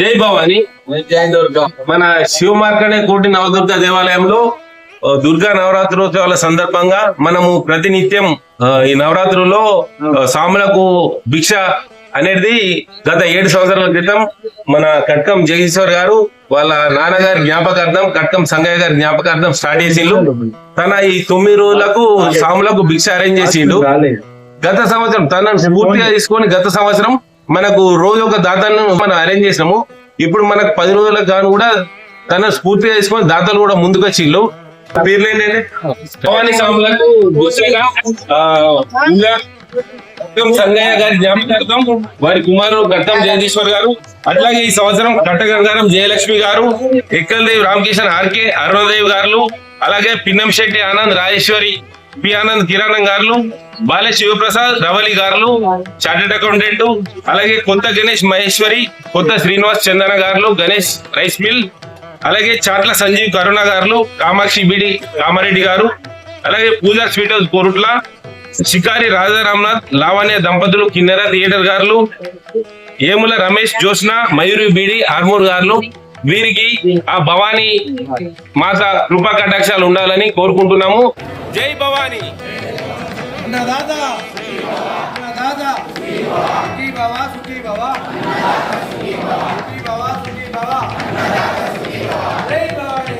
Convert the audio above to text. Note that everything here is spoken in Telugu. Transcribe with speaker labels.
Speaker 1: జై భవాని.
Speaker 2: జై దుర్గా.
Speaker 1: మన శివ మార్కండే కోటి నవదుర్గ దేవాలయంలో దుర్గా నవరాత్రోత్సవాల సందర్భంగా మనము ప్రతినిత్యం ఈ నవరాత్రుల్లో సాములకు భిక్ష అనేది గత ఏడు సంవత్సరాల క్రితం మన కట్కం జగదీశ్వర్ గారు వాళ్ళ నాన్నగారి జ్ఞాపకార్థం కట్కం సంగయ్య గారి జ్ఞాపకార్థం స్టార్ట్ చేసిండు. తన ఈ తొమ్మిది రోజులకు సాములకు భిక్ష అరేంజ్ చేసిండు. గత సంవత్సరం తనను స్ఫూర్తిగా తీసుకొని గత సంవత్సరం మనకు రోజు ఒక దాతను మనం అరేంజ్ చేసినాము. ఇప్పుడు మనకు పది రోజులకు గాను కూడా తన స్ఫూర్తిగా తీసుకొని దాతలు కూడా ముందుకు వచ్చిళ్ళు పేర్లు ఏంటంటే భవానీ స్వాములకు సంగయ్య గారి జ్ఞాపకార్థం వారి కుమారుడు కట్టం జగదీశ్వర్ గారు అట్లాగే ఈ సంవత్సరం కట్టగంగారం జయలక్ష్మి గారు ఎక్కలదేవి రామకిషన్ ఆర్కే అరుణదేవి గారు అలాగే పిన్నం శెట్టి ఆనంద్ రాజేశ్వరి పి ఆనంద్ కిరాణం గారు బాల శివప్రసాద్ రవలి గారు చార్టెడ్ అకౌంటెంట్ అలాగే కొత్త గణేష్ మహేశ్వరి కొత్త శ్రీనివాస్ చందన గారు గణేష్ రైస్ మిల్ అలాగే చాట్ల సంజీవ్ కరుణ గారు కామాక్షి బిడి కామారెడ్డి గారు అలాగే పూజా స్వీట్ హౌస్ కోరుట్ల షికారి రాజా రామ్నాథ్ లావణ్య దంపతులు కిన్నెర థియేటర్ గారు ఏముల రమేష్ జోష్న మయూరి బీడి ఆర్మూర్ గారు వీరికి ఆ భవానీ మాత కృపా కటాక్షాలు ఉండాలని కోరుకుంటున్నాము. జై భవానీ!
Speaker 3: ಅನ್ನದಾತ ಅನ್ನದಾತ ಸುಖಿ ಭವ ಸುಖಿ ಭವ ಸುಖಿ ಭವ ಸುಖಿ ಭವ ಜೈ ಭವಾನಿ